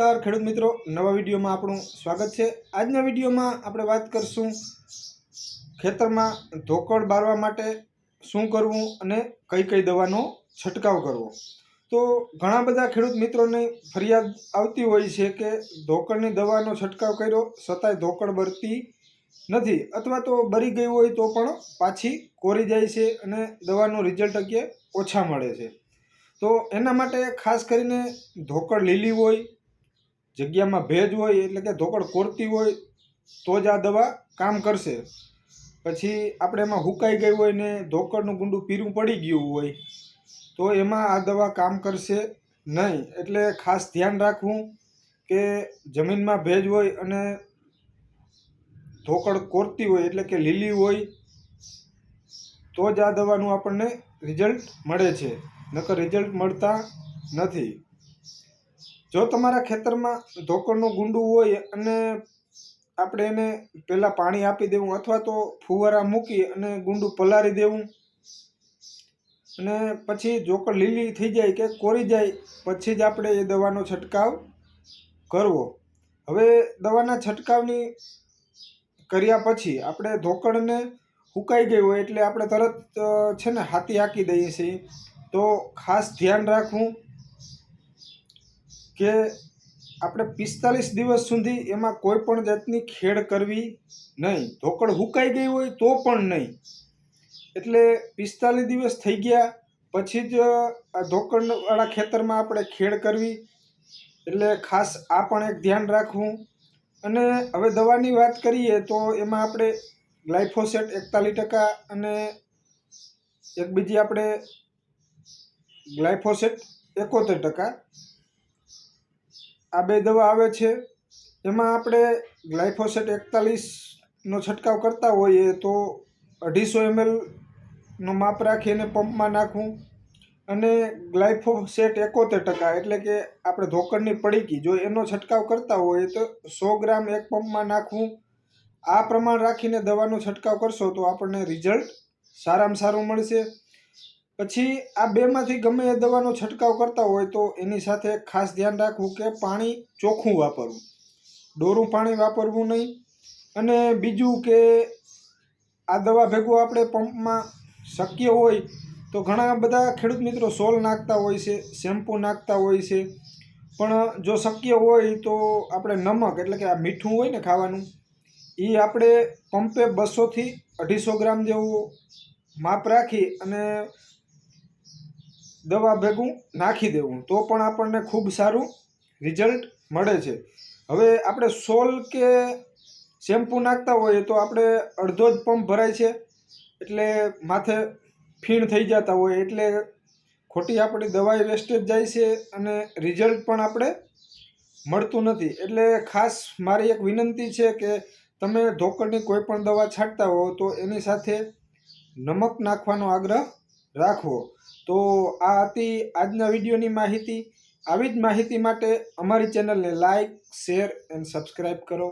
નમસ્કાર, ખેડૂત મિત્રો. નવા વિડીયોમાં આપણું સ્વાગત છે. આજના વિડીયોમાં આપણે વાત કરશું ખેતરમાં ધોકડ બારવા માટે શું કરવું અને કઈ કઈ દવાનો છંટકાવ કરવો. તો ઘણા બધા ખેડૂત મિત્રોને ફરિયાદ આવતી હોય છે કે ધોકડની દવાનો છંટકાવ કર્યો, છતાંય ધોકડ બરતી નથી અથવા તો બરી ગઈ હોય તો પણ પાછી કોરી જાય છે અને દવાનું રિઝલ્ટ અગિયે ઓછા મળે છે. તો એના માટે ખાસ કરીને ધોકડ લીલી હોય જગ્યામાં ભેજ હોય એટલે કે ધોકડ કોરતી હોય તો જ આ દવા કામ કરશે. પછી આપણે એમાં હુકાઈ ગઈ હોય ને ધોકડનું ગુંડું પીરું પડી ગયું હોય, તો એમાં આ દવા કામ કરશે નહીં. એટલે ખાસ ધ્યાન રાખવું કે જમીનમાં ભેજ હોય અને ધોકડ કોરતી હોય એટલે કે લીલી હોય, તો જ આ દવાનું આપણને રિઝલ્ટ મળે છે. નકર રિઝલ્ટ મળતા નથી. જો તમારા ખેતરમાં ધોકડનું ગુંડું હોય અને આપણે એને પહેલાં પાણી આપી દેવું અથવા તો ફુવારા મૂકી અને ગુંડું પલાળી દેવું અને પછી જોકડ લીલી થઈ જાય કે કોરી જાય પછી જ આપણે એ દવાનો છંટકાવ કરવો. હવે દવાના છંટકાવની કર્યા પછી આપણે ધોકડને સુકાઈ ગઈ હોય એટલે આપણે તરત છે ને, હાથી હાંકી દઈએ છીએ. તો ખાસ ધ્યાન રાખવું કે આપણે પિસ્તાલીસ દિવસ સુધી એમાં કોઈ પણ જાતની ખેડ કરવી નહીં. ધોકડ હુકાઈ ગઈ હોય તો પણ નહીં. એટલે પિસ્તાલીસ દિવસ થઈ ગયા, પછી જ આ ધોકડવાળા ખેતરમાં આપણે ખેડ કરવી. એટલે ખાસ આ પણ એક ધ્યાન રાખવું. અને હવે દવાની વાત કરીએ તો એમાં આપણે ગ્લાયફોસેટ એકતાલીસ ટકા અને એક બીજી આપણે ગ્લાયફોસેટ એકોતેર ટકા. આ બે દવા આવે છે. એમાં આપણે ગ્લાયફોસેટ એકતાલીસનો છંટકાવ કરતા હોઈએ તો અઢીસો એમએલનું માપ રાખી અને પંપમાં નાખવું અને ગ્લાયફોસેટ એકોતેર ટકા એટલે કે આપણે ધોકડની પડીકી, જો એનો છંટકાવ કરતા હોઈએ તો સો ગ્રામ એક પંપમાં નાખવું આ પ્રમાણ રાખીને દવાનો છંટકાવ કરશો તો આપણને રિઝલ્ટ સારામાં સારું મળશે. પછી આ બેમાંથી ગમે એ દવાનો છંટકાવ કરતા હોય તો એની સાથે ખાસ ધ્યાન રાખવું કે પાણી ચોખ્ખું વાપરવું. ડોરું પાણી વાપરવું નહીં. અને બીજું કે આ દવા ભેગું આપણે પંપમાં શક્ય હોય તો ઘણા બધા ખેડૂત મિત્રો સોલ નાખતા હોય છે, શેમ્પૂ નાખતા હોય છે. પણ જો શક્ય હોય તો આપણે નમક એટલે કે આ મીઠું હોય ને ખાવાનું, એ આપણે પંપે બસોથી અઢીસો ગ્રામ જેવું માપ રાખી અને દવા ભેગું નાખી દેવું, તો પણ આપણને ખૂબ સારું રિઝલ્ટ મળે છે. હવે આપણે સોલ કે શેમ્પૂ નાખતા હોઈએ તો આપણે અડધો જ પંપ ભરાય છે, એટલે માથે ફીણ થઈ જતા હોય, એટલે ખોટી આપણી દવાઈ વેસ્ટેજ જાય છે અને રિઝલ્ટ પણ આપણે મળતું નથી. એટલે ખાસ મારી એક વિનંતી છે કે તમે ઢોકળની કોઈ પણ દવા છાંટતા હો તો એની સાથે નમક નાખવાનો આગ્રહ રાખવો. તો આ હતી આજના વિડીયોની માહિતી. આવી જ માહિતી માટે અમારી ચેનલને લાઈક, શેર, એન્ડ સબસ્ક્રાઈબ કરો.